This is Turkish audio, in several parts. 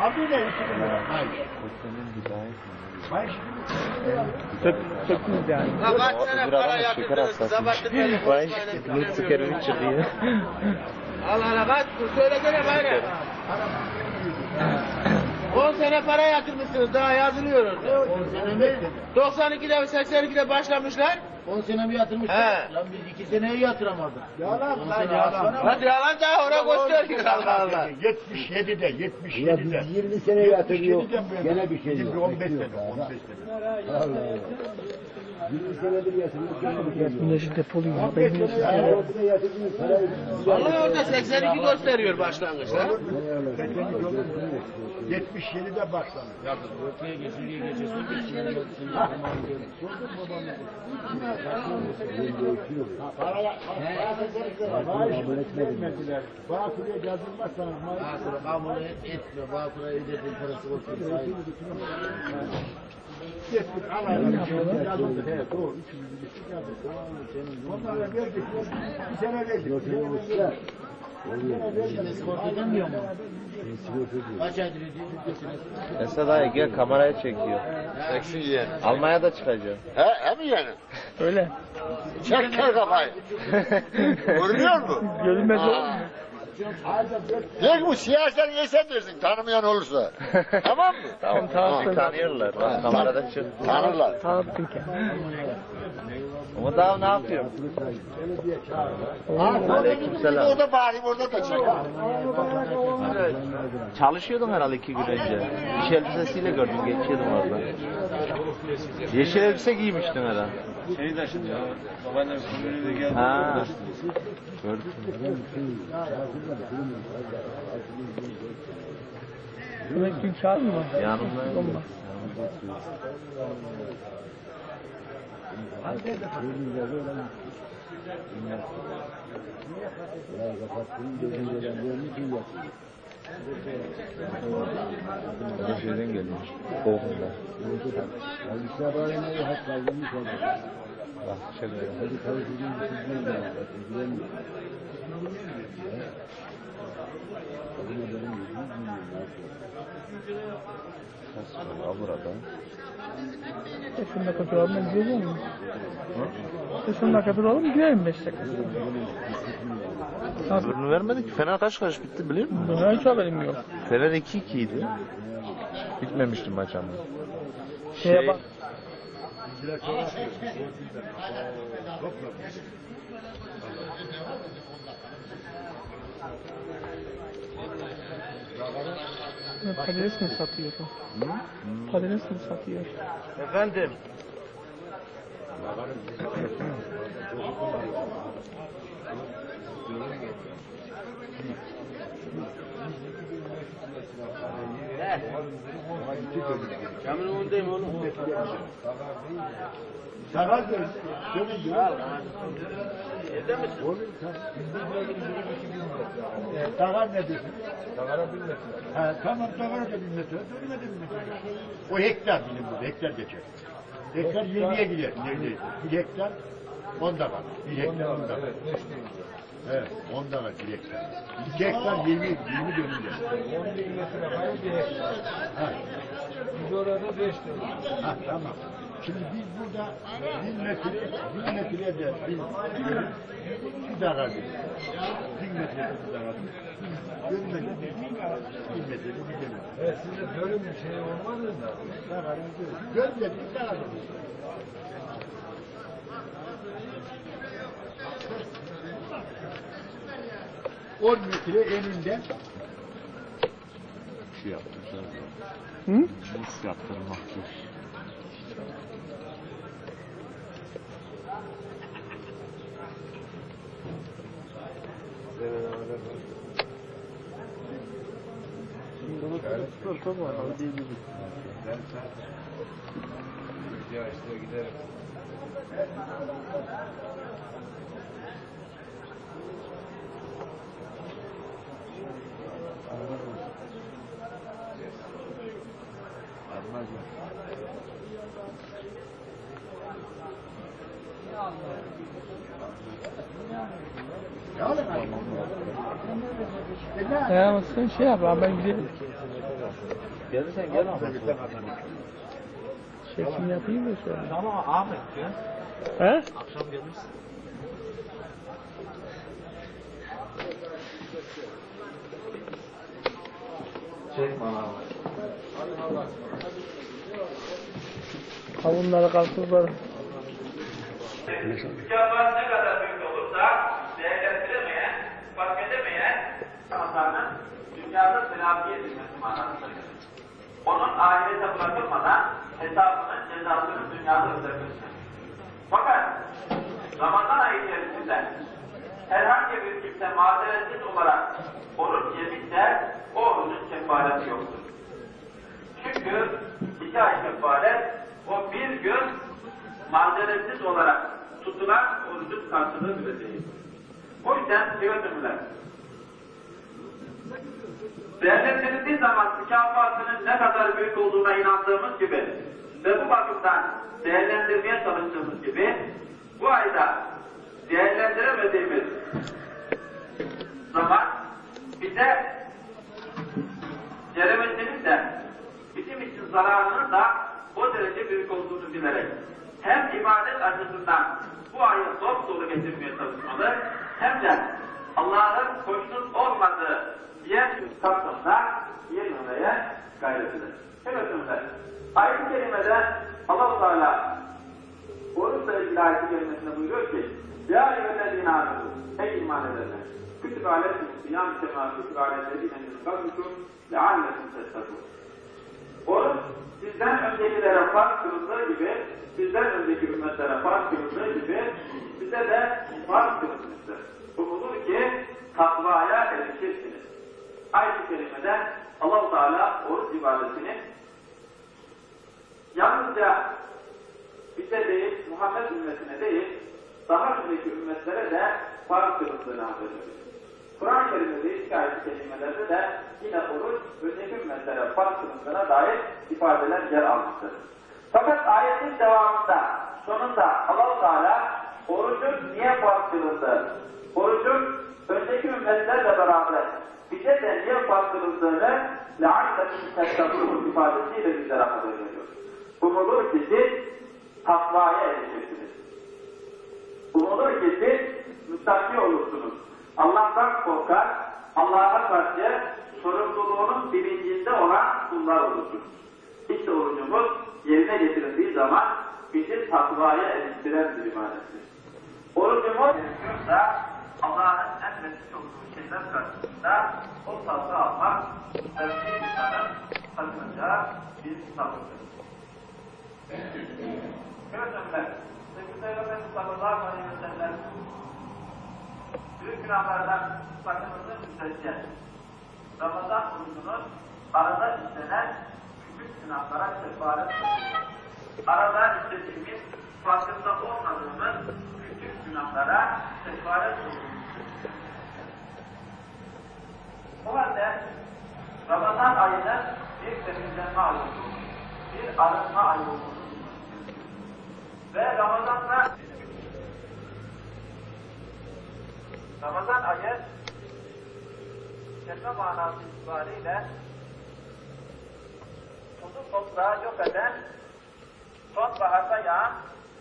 Abi işin var? Hayır. Hayır. Sök, söktünüz yani. Sene para? Sabahattin Bey'le Vay, konuşmayla bu sigarayı çıkıyor. Allah Allah kaç söylesene bana. 10 sene para yatırmışsınız daha yazılıyoruz. 10 sene mi? 92'de ve 82'de başlamışlar. 10 sene mi yatırmışlar? He. Lan biz 2 seneyi yatıramadık. Yalan lan yalan. Hadi yalan da ona gösteriyor Allah Allah. 77'de 77'de. 20 sene yatırıyor. 77'den bu yana. Gene bir şey yok. bir 15 sene. Bekliyor daha. 15 sene. Allah Allah. 20 senedir yatırıyor. Gene bir yok. Bunda işte depoluyor. 15 Benim sene Yani ya. orada yatırdığınız parayı Vallahi orada 82 gösteriyor başlangıçta. 77'de başladı. Yazın. Paraya kabul etmediler. Bağkur'ya yazılmazsanız Bağkur'a kabul etmiyor. Bağkur'a ödediğin parası olsun. Onlara verdik. Bir sene verdik. Mu? Kaç aydır ödüyorsunuz? Esad dayı gel kameraya çekiyor. Eksin yiyen. Almanya'da çıkacağım. He, he mi yani? Öyle. Çek kel kafayı. Görmüyor musun? Görünmez olur ki bu siyasetten yesen dersin tanımayan olursa. tamam mı? Tamam tamam tanıyorlar. Bak, kamerada çık. Tanırlar. Tanıttın kendini. Ama daha ne yapıyor? Aleykümselam. Orada bağırayım orada da çek. Çalışıyordun herhalde iki gün önce. İş elbisesiyle gördüm geçiyordum orada. Yeşil elbise giymiştin herhalde. Şeyi de şimdi ya. Babaannem sömürüyle geldi. Ha. Gördüm. Demek ki kağıt mı var? Yanımda. Da şeyden geliyor. Kovunda. Bak şöyle. Nasıl burada? Şunu dakika duralım ben gideceğim mi? Şunu dakika duralım gidelim 5 dakika. Öbürünü vermedik ki. Fener kaç kaç bitti biliyor musun? Buna hiç haberim yok. Fener 2-2 idi. Bitmemişti maç ama. Şeye Şey- bak. Ne, Patates mi satıyor? Patates mi satıyor? Efendim. Camın önündeyim oğlum. Sakal diyor. Şöyle diyor. Evde misin? Sakal ne diyorsun? Sakala bir metre. Ha, tamam sakala da bir metre. Dönme de bir metre. O hektar bizim burada. Hektar geçer. Hektar 20'ye gider. Nerede? Bir hektar 10 dakika. Bir hektar 10 dakika. Evet, 10 dakika bir hektar. 2 hektar 20, 20 dönüm yer. 10 bin metre hayır bir hektar. Ha, Biz orada 5 dönüm. ha, tamam. Şimdi biz burada 1000 metre, 1000 metre de biz bir dakika bir. 1000 metre bir dakika. Dönmedi. 1000 metre bir dönüm. E sizde bölüm bir şey olmadı da. Gönderdik sana da. On metre eninde Şu yaptıracağız. Hı? Nasıl yaptırmak yok. Ya işte giderim. Ne olur Ya sen şey yap ben gidelim. Gelirsen gel ama. Çekim yapayım da şöyle. Tamam Ahmet ya. He? Akşam gelirsin. Çek bana. Kavunları karpuzları. Mükafat ne kadar büyük olursa değerlendiremeyen, fark edemeyen insanların dünyada telafi edilmesi manasına gelir. Onun ahirete bırakılmadan hesabının cezasını dünyada ödemesi. Fakat Ramazan ayı içerisinde herhangi bir kimse mazeretsiz olarak oruç yemişse o orucun kefareti yoktur. Çünkü iki ay kefaret o bir gün mazeretsiz olarak tutulan orucun karşılığı bile değil. O yüzden kıymetliler, değerlendirildiği zaman mükafatının ne kadar büyük olduğuna inandığımız gibi ve bu bakımdan değerlendirmeye çalıştığımız gibi bu ayda değerlendiremediğimiz zaman bize ceremesinin de bizim için zararının da o derece büyük olduğunu bilerek hem ibadet açısından bu ayı dop dolu getirmeye çalışmalı hem de Allah'ın hoşnut olmadığı diğer kapsamda yerlemeye gayret eder. Evet ömer. Ayet-i kerimede Allah-u Teala oruçla ilgili ayet-i kerimesinde buyuruyor ki Ya eyyühellezine amenu Ey iman edenler Kütüb aleykum siyam kema kütüb aleyhillezine min kablikum leallekum tettakun Oruç sizden öncekilere fark kılındığı gibi, sizden önceki ümmetlere fark kılındığı gibi size de fark kılınmıştır. Umulur ki takvaya erişirsiniz. Ayet-i Kerime'de Allah-u Teala oruç ibadetini yalnızca bize değil, Muhammed ümmetine değil, daha önceki ümmetlere de fark kılındığını haber Kur'an-ı Kerim'de ayet-i kerimelerde de yine oruç önceki ümmetlere fark kılındığına dair ifadeler yer almıştır. Fakat ayetin devamında, sonunda Allah-u Teala orucun niye fark kılındığı, orucun önceki ümmetlerle beraber bize de niye fark kılıldığını لَعَلَّكُمْ تَتَّقُونَ ifadesiyle bizlere haber veriyor. Umulur ki siz takvaya erişirsiniz. Umulur ki siz müstakil olursunuz. Allah'tan korkar, Allah'a karşı sorumluluğunun bilincinde olan kullar olursunuz. İşte orucumuz yerine getirildiği zaman bizi takvaya eriştiren bir ibadettir. Orucumuz gerekiyorsa Allah'ın emretmiş olduğu şeyler karşısında o tarzı almak bir insanın sakınacağı bir tavırdır. Gördümler. Sevgili Peygamberimiz sallallahu aleyhi ve sellem büyük günahlardan sakınıldığı müddetçe Ramazan orucunun arada işlenen küçük günahlara kefaret Arada işlediğimiz farkında olmadığımız küçük günahlara kefaret O Ayının bir temizlenme ayı olduğunu, bir arınma ayı olduğunu ve Ramazan'da Ramazan ayı kelime manası itibariyle tuzu toprağı yok eden sonbaharda yağan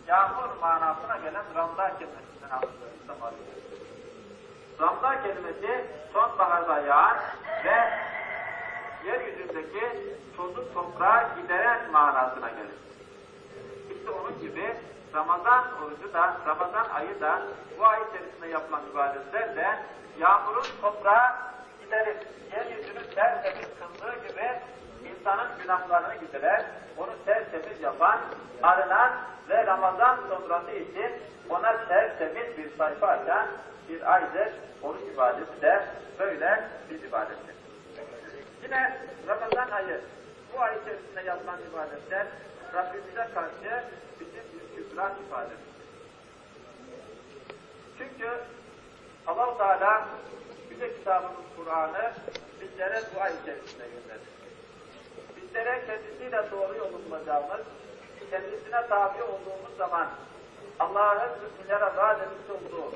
yağmur manasına gelen ramda kelimesinden alınır. Ramda kelimesi sonbaharda yağan ve yeryüzündeki tozu toprağı gideren manasına gelir. İşte onun gibi Ramazan orucu da, Ramazan ayı da bu ay içerisinde yapılan ibadetler de yağmurun toprağı giderip yeryüzünü tertemiz kıldığı gibi insanın günahlarını giderer, onu tertemiz yapan, arınan ve Ramazan sonrası için ona tertemiz bir sayfa açan bir aydır. Oruç ibadeti de böyle bir ibadettir. Yine Ramazan ayı, bu ay içerisinde yapılan ibadetler Rabbimize karşı bizim bir şükran ifadesi. Çünkü allah Teala bize kitabımız Kur'an'ı bizlere bu ay içerisinde gönderdi. Bizlere kendisiyle doğru yolu bulacağımız, kendisine tabi olduğumuz zaman Allah'ın vaat etmiş olduğu